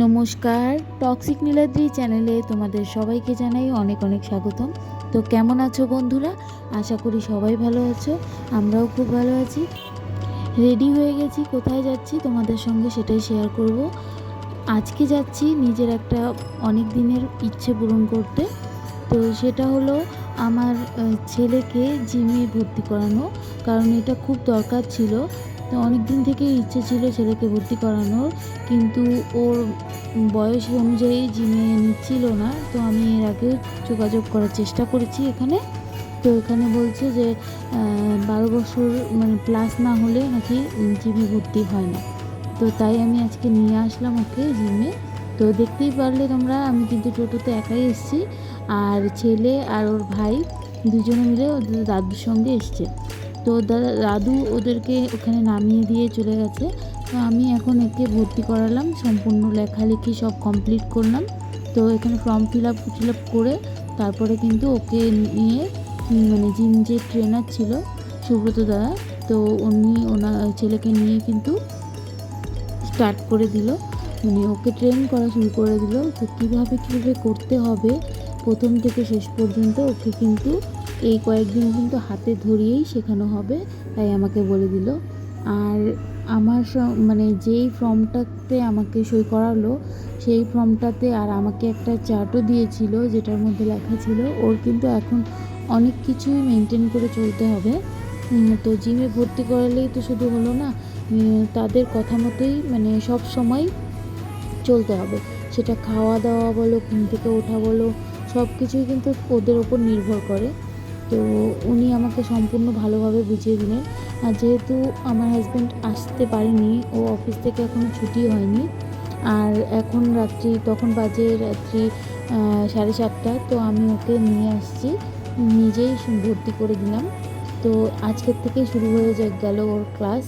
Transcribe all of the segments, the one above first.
নমস্কার। টক্সিক নীলাদ্রি চ্যানেলে তোমাদের সবাইকে জানাই অনেক অনেক স্বাগতম। তো কেমন আছো বন্ধুরা? আশা করি সবাই ভালো আছো, আমরাও খুব ভালো আছি। রেডি হয়ে গেছি, কোথায় যাচ্ছি তোমাদের সঙ্গে সেটাই শেয়ার করব। আজকে যাচ্ছি নিজের একটা অনেক দিনের ইচ্ছে পূরণ করতে। তো সেটা হলো আমার ছেলেকে জিমে ভর্তি করানো। কারণ এটা খুব দরকার ছিল। তো অনেক দিন থেকে ইচ্ছে ছিল ছেলেকে ভর্তি করানোর, কিন্তু ওর বয়স অনুযায়ী জিমে নিচ্ছিল না, তো আমি এর আগে যোগাযোগ করার চেষ্টা করেছি এখানে। তো এখানে বলছে যে বারো বছর মানে প্লাস না হলে নাকি জিমে ভর্তি হয় না। তো তাই আমি আজকে নিয়ে আসলাম ওকে জিমে তো দেখতেই পারলে তোমরা, আমি কিন্তু টোটোতে একাই এসেছি। আর ছেলে আর ওর ভাই দুজনে মিলে ওদের দাদুর সঙ্গে এসছে। তো দাদু ওদেরকে ওখানে নামিয়ে দিয়ে চলে গেছে। তো আমি এখন একে ভর্তি করালাম, সম্পূর্ণ লেখালেখি সব কমপ্লিট করলাম। তো এখানে form fill up fill up করে তারপরে কিন্তু ওকে নিয়ে মানে জিম যে ট্রেনার ছিল, সুব্রত দাদা তো উনি ওনার ছেলেকে নিয়ে কিন্তু স্টার্ট করে দিল। মানে ওকে ট্রেন করা শুরু করে দিল। তো কীভাবে কীভাবে করতে হবে, প্রথম থেকে শেষ পর্যন্ত ওকে কিন্তু এই কয়েকদিন কিন্তু হাতে ধরিয়েই শেখানো হবে, তাই আমাকে বলে দিল। আর আমার মানে যেই ফর্মটাতে আমাকে সই করালো, সেই ফর্মটাতে আর আমাকে একটা চার্টও দিয়েছিল, যেটার মধ্যে লেখা ছিল, ওর কিন্তু এখন অনেক কিছুই মেনটেন করে চলতে হবে। তো জিমে ভর্তি করালেই তো শুধু হলো না তাদের কথা মতোই মানে সব সময় চলতে হবে। সেটা খাওয়া দাওয়া বলো, ঘুম থেকে ওঠা বলো সব কিছুই কিন্তু ওদের ওপর নির্ভর করে। তো উনি আমাকে সম্পূর্ণ ভালোভাবে বুঝিয়ে দিলেন। আর যেহেতু আমার হাজব্যান্ড আসতে পারেনি, ও অফিস থেকে এখনও ছুটি হয়নি, আর এখন রাত্রি, তখন বাজে রাত্রি সাড়ে সাতটা, তো আমি ওকে নিয়ে আসছি। নিজেই ভর্তি করে দিলাম। তো আজকের থেকেই শুরু হয়ে যা- গেল ওর ক্লাস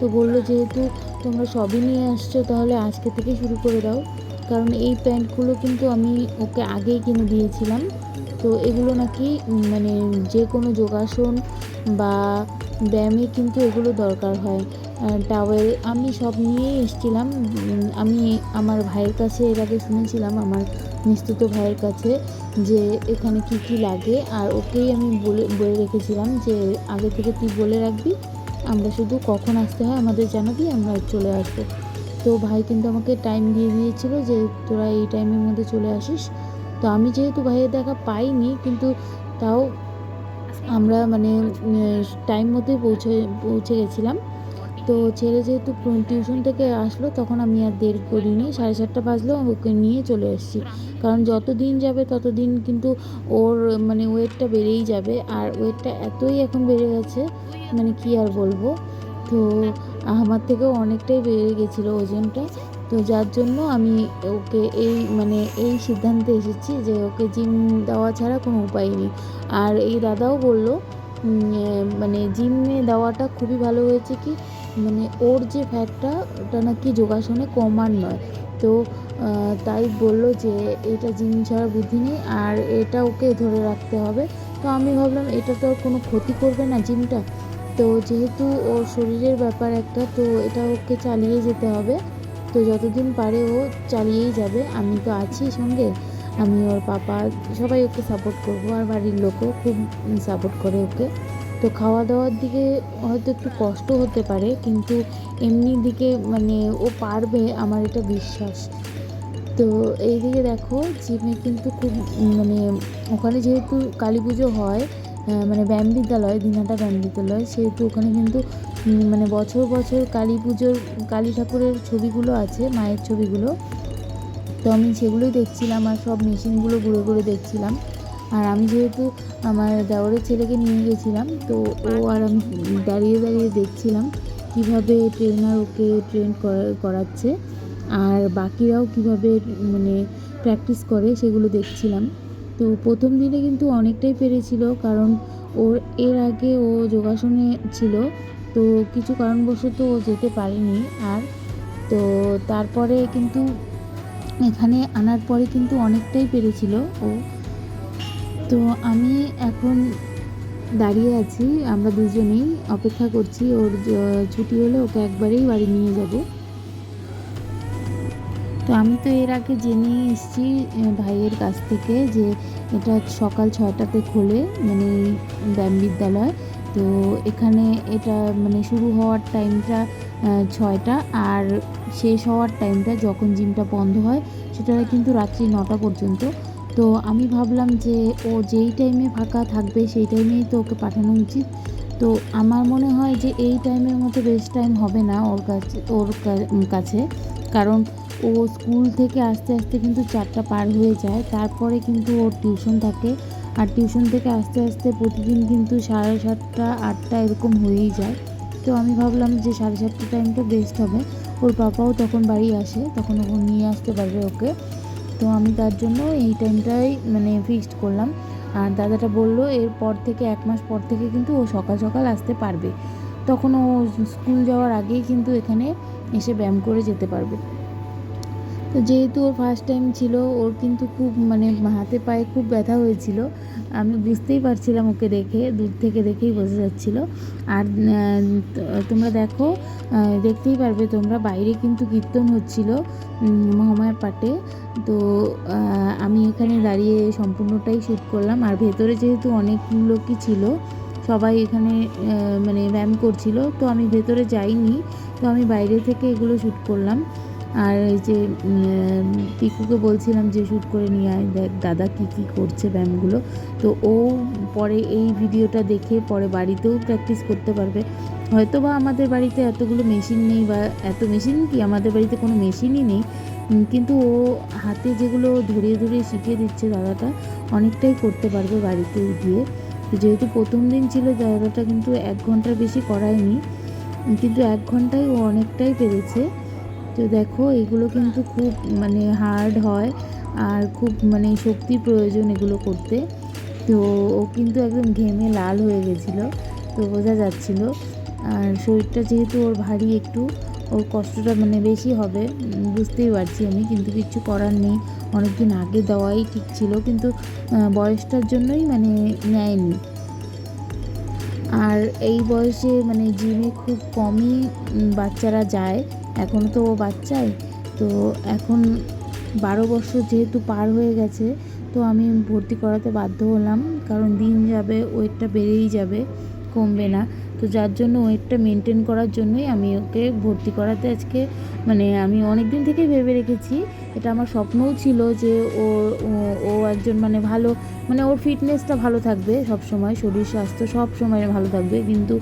তো বলল যেহেতু তোমরা সবই নিয়ে আসছো, তাহলে আজকে থেকে শুরু করে দাও। কারণ এই প্যান্টগুলো কিন্তু আমি ওকে আগেই কিনে দিয়েছিলাম। তো এগুলো নাকি মানে যে কোনো যোগাসন বা ব্যায়ামে কিন্তু এগুলো দরকার হয়। টাওয়েল আমি সব নিয়েই এসেছিলাম। আমি আমার ভাইয়ের কাছে এর আগে শুনেছিলাম, আমার নিস্তুত ভাইয়ের কাছে, যে এখানে কি কি লাগে। আর ওকেই আমি বলে বলে রেখেছিলাম যে, আগে থেকে তুই বলে রাখবি, আমরা শুধু কখন আসতে হয় আমাদের জানাবি, আমরা চলে আসব। তো ভাই কিন্তু আমাকে টাইম দিয়ে দিয়েছিল যে, তোরা এই টাইমের মধ্যে চলে আসিস। তো আমি যেহেতু ভাইয়ের দেখা পাইনি, কিন্তু তাও আমরা মানে টাইম মতোই পৌঁছে পৌঁছে গেছিলাম। তো ছেলে যেহেতু টিউশন থেকে আসলো, তখন আমি আর দেরি করিনি। সাড়ে সাতটা বাজলেও আমি ওকে নিয়ে চলে এসেছি। কারণ যত দিন যাবে তত দিন কিন্তু ওর মানে ওয়েটটা বেড়েই যাবে। আর ওয়েটটা এতই এখন বেড়ে গেছে মানে কি আর বলব? তো আমার থেকেও অনেকটাই বেড়ে গেছিল ওজনটা। তো যার জন্য আমি ওকে এই মানে এই সিদ্ধান্তে এসেছি যে ওকে জিম দেওয়া ছাড়া কোনো উপায় নেই। আর এই দাদাও বলল মানে জিমে দেওয়াটা খুবই ভালো হয়েছে কি মানে ওর যে ফ্যাটটা, ওটা নাকি যোগাসনে কমার নয়। তো তাই বলল যে এটা জিম ছাড়া বুদ্ধি নেই, আর এটা ওকে ধরে রাখতে হবে। তো আমি ভাবলাম, এটা তো কোনো ক্ষতি করবে না জিমটা। তো যেহেতু ওর শরীরের ব্যাপার একটা, তো এটা ওকে চালিয়ে যেতে হবে। তো যতদিন পারে ও চালিয়েই যাবে, আমি তো আছি সঙ্গে। আমি ওর পাপা, সবাই ওকে সাপোর্ট করব আর বাড়ির লোকও খুব সাপোর্ট করে ওকে। তো খাওয়া দাওয়ার দিকে হয়তো একটু কষ্ট হতে পারে, কিন্তু এমনি দিকে মানে ও পারবে আমার এটা বিশ্বাস। তো এই এইদিকে দেখো, জিমে কিন্তু খুব মানে ওখানে যেহেতু কালী পুজো হয় মানে ব্যায়াম বিদ্যালয়, দিনাটা ব্যায়াম বিদ্যালয়, সেহেতু ওখানে কিন্তু মানে বছর বছর কালী পুজোর, কালী ঠাকুরের ছবিগুলো আছে, মায়ের ছবিগুলো। তো আমি সেগুলোই দেখছিলাম আর সব মেশিনগুলো ঘুরে ঘুরে দেখছিলাম। আর আমি যেহেতু আমার দেওরের ছেলেকে নিয়ে গেছিলাম, তো ও আর আমি দাঁড়িয়ে দাঁড়িয়ে দেখছিলাম কীভাবে ট্রেনার ওকে ট্রেন করাচ্ছে। আর বাকিরাও কীভাবে মানে প্র্যাকটিস করে সেগুলো দেখছিলাম। তো প্রথম দিনে কিন্তু অনেকটাই পেরেছিল, কারণ ওর, এর আগে ও যোগাসনে ছিল, তো কিছু কারণবশত ও যেতে পারেনি। আর তো তারপরে কিন্তু এখানে আনার পরে কিন্তু অনেকটাই পেরেছিল ও। তো আমি এখন দাঁড়িয়ে আছি, আমরা দুজনেই অপেক্ষা করছি, ওর ছুটি হলে ওকে একবারেই বাড়ি নিয়ে যাব। তো আমি তো এর আগে জেনে এসেছি ভাইয়ের কাছ থেকে যে এটা সকাল ছয়টাতে খোলে মানে ব্যায়াম বিদ্যালয়। তো এখানে এটা মানে শুরু হওয়ার টাইমটা ছয়টা আর শেষ হওয়ার টাইমটা যখন জিমটা বন্ধ হয়, সেটা কিন্তু রাত্রি নটা পর্যন্ত। তো আমি ভাবলাম যে ও যেই টাইমে ফাঁকা থাকবে সেই টাইমেই তো ওকে পাঠানো উচিত। তো আমার মনে হয় যে এই টাইমের মতো বেস্ট টাইম হবে না ওর কাছে ওর কাছে। কারণ ও স্কুল থেকে আস্তে আস্তে কিন্তু চারটা পার হয়ে যায়। তারপরে কিন্তু ওর টিউশন থাকে। আর টিউশন থেকে আস্তে আস্তে প্রতিদিন কিন্তু সাড়ে সাতটা, আটটা এরকম হয়েই যায়। তো আমি ভাবলাম যে সাড়ে সাতটা টাইমটা বেস্ট হবে। ওর পাপাও তখন বাড়ি আসে, তখন ও নিয়ে আসতে পারবে ওকে। তো আমি তার জন্য এই টাইমটাই মানে ফিক্সড করলাম। আর দাদাটা বলল এরপর থেকে, এক মাস পর থেকে কিন্তু ও সকাল সকাল আসতে পারবে। তখন ও স্কুল যাওয়ার আগেই কিন্তু এখানে এসে ব্যায়াম করে যেতে পারবে। তো যেহেতু ওর ফার্স্ট টাইম ছিল, ওর কিন্তু খুব মানে হাতে পায়ে খুব ব্যথা হয়েছিল। আমি বুঝতেই পারছিলাম ওকে দেখে, দূর থেকে দেখেই বোঝা যাচ্ছিল। আর তোমরা দেখো দেখতেই পারবে তোমরা বাইরে কিন্তু কীর্তন হচ্ছিল মহামায়ার পাটে তো আমি এখানে দাঁড়িয়ে সম্পূর্ণটাই শ্যুট করলাম। আর ভেতরে যেহেতু অনেক লোকই ছিল, সবাই এখানে মানে ব্যায়াম করছিল, তো আমি ভেতরে যাইনি। তো আমি বাইরে থেকে এগুলো শ্যুট করলাম। আর এই যে পিকুকে বলছিলাম যে শ্যুট করে নিয়ে আয়, দেখ দাদা কী কী করছে ব্যায়ামগুলো। তো ও পরে এই ভিডিওটা দেখে পরে বাড়িতেও প্র্যাকটিস করতে পারবে। হয়তো বা আমাদের বাড়িতে এতগুলো মেশিন নেই বা এত মেশিন কি, আমাদের বাড়িতে কোনো মেশিনই নেই। কিন্তু ও হাতে যেগুলো ধরিয়ে ধরিয়ে শিখিয়ে দিচ্ছে দাদাটা, অনেকটাই করতে পারবে বাড়িতে গিয়ে। যেহেতু প্রথম দিন ছিল, দাদাটা কিন্তু এক ঘণ্টার বেশি করায়নি। কিন্তু এক ঘন্টায় ও অনেকটাই পেরেছে। তো দেখো, এগুলো কিন্তু খুব মানে হার্ড হয় আর খুব মানে শক্তির প্রয়োজন এগুলো করতে। তো ও কিন্তু একদম ঘেমে লাল হয়ে গেছিল, তো বোঝা যাচ্ছিল। আর শরীরটা যেহেতু ওর ভারী একটু, ওর কষ্টটা মানে বেশি হবে বুঝতেই পারছি আমি, কিন্তু কিচ্ছু করার নেই। অনেকদিন আগে দেওয়াই ঠিক ছিল, কিন্তু বয়সটার জন্যই মানে নেয়নি। আর এই বয়সে মানে জিমে খুব কমই বাচ্চারা যায়। এখন তো ও বাচ্চাই তো এখন বারো বছর যেহেতু পার হয়ে গেছে, তো আমি ভর্তি করাতে বাধ্য হলাম। কারণ দিন যাবে, ওয়েটটা বেড়েই যাবে, কমবে না। তো যার জন্য ওয়েটটা মেনটেন করার জন্যই আমি ওকে ভর্তি করাতে আজকে মানে আমি অনেক দিন থেকেই ভেবে রেখেছি এটা আমার স্বপ্নও ছিল যে ও, ও- একজন মানে ভালো মানে ওর ফিটনেসটা ভালো থাকবে সব সময় শরীর স্বাস্থ্য সব সময় ভালো থাকবে, কিন্তু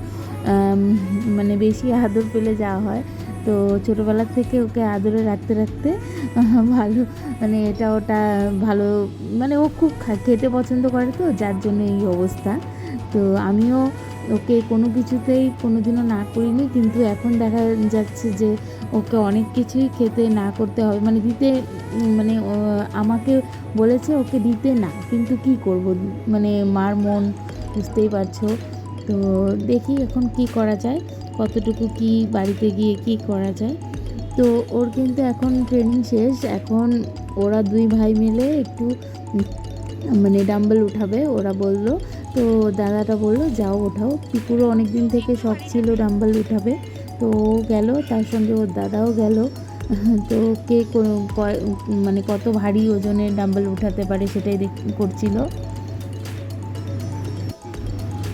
মানে বেশি আদর পেলে যাওয়া হয়। তো ছোটোবেলা থেকে ওকে আদরে রাখতে রাখতে ভালো মানে এটা ওটা ভালো মানে ও খুব খেতে পছন্দ করে তো, যার জন্য এই অবস্থা। তো আমিও ওকে কোনো কিছুতেই কোনো দিনও না করিনি, কিন্তু এখন দেখা যাচ্ছে যে ওকে অনেক কিছুই খেতে না করতে হবে। মানে দিতে মানে আমাকে বলেছে ওকে দিতে না, কিন্তু কি করব? মানে মার মন, বুঝতেই পারছ? তো দেখি এখন কি করা যায়, কতটুকু কি বাড়িতে গিয়ে কি করা যায়। তো ওর কিন্তু এখন ট্রেনিং শেষ, এখন ওরা দুই ভাই মিলে একটু মানে ডাম্বেল উঠাবে, ওরা বলল তো দাদাটা বলল, যাও, ওঠাও। পিকুরও অনেক দিন থেকে শখ ছিল ডাম্বেল উঠাবে। তো ও গেল, তার সঙ্গে ওর দাদাও গেল। তো কে মানে কত ভারী ওজনের ডাম্বেল উঠাতে পারে সেটাই দেখ, করছিল।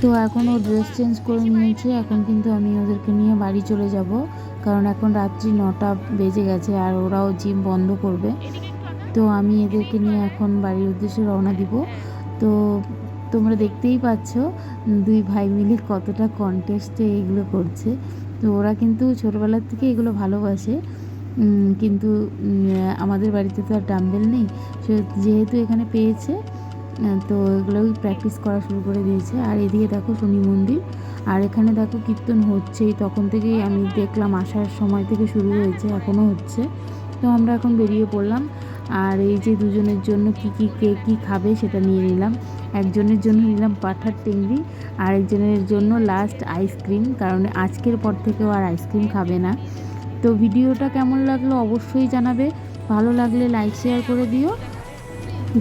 তো এখন ও ড্রেস চেঞ্জ করে নিয়েছে। এখন কিন্তু আমি ওদেরকে নিয়ে বাড়ি চলে যাব। কারণ এখন রাত্রি নটা বেজে গেছে আর ওরাও জিম বন্ধ করবে। তো আমি এদেরকে নিয়ে এখন বাড়ির উদ্দেশ্যে রওনা দিব। তো তোমরা দেখতেই পাচ্ছ দুই ভাই মিলে কতটা কন্টেস্টে এগুলো করছে। তো ওরা কিন্তু ছোটোবেলার থেকে এগুলো ভালোবাসে। কিন্তু আমাদের বাড়িতে তো আর ডাম্বেল নেই। যেহেতু এখানে পেয়েছে তো এগুলোই প্র্যাকটিস করা শুরু করে দিয়েছে। আর এদিকে দেখো শনি মন্দির, আর এখানে দেখো কীর্তন হচ্ছেই। তখন থেকেই আমি দেখলাম আসার সময় থেকে শুরু হয়েছে, এখনও হচ্ছে। তো আমরা এখন বেরিয়ে পড়লাম। আর এই যে দুজনের জন্য কি কি কে কী খাবে সেটা নিয়ে নিলাম। একজনের জন্য নিলাম পাঠার টেংরি আরেকজনের জন্য লাস্ট আইসক্রিম কারণ আজকের পর থেকেও আর আইসক্রিম খাবে না। তো ভিডিওটা কেমন লাগল অবশ্যই জানাবে, ভালো লাগলে লাইক শেয়ার করে দিও।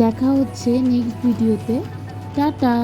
দেখা হচ্ছে নেক্সট ভিডিওতে টাটা!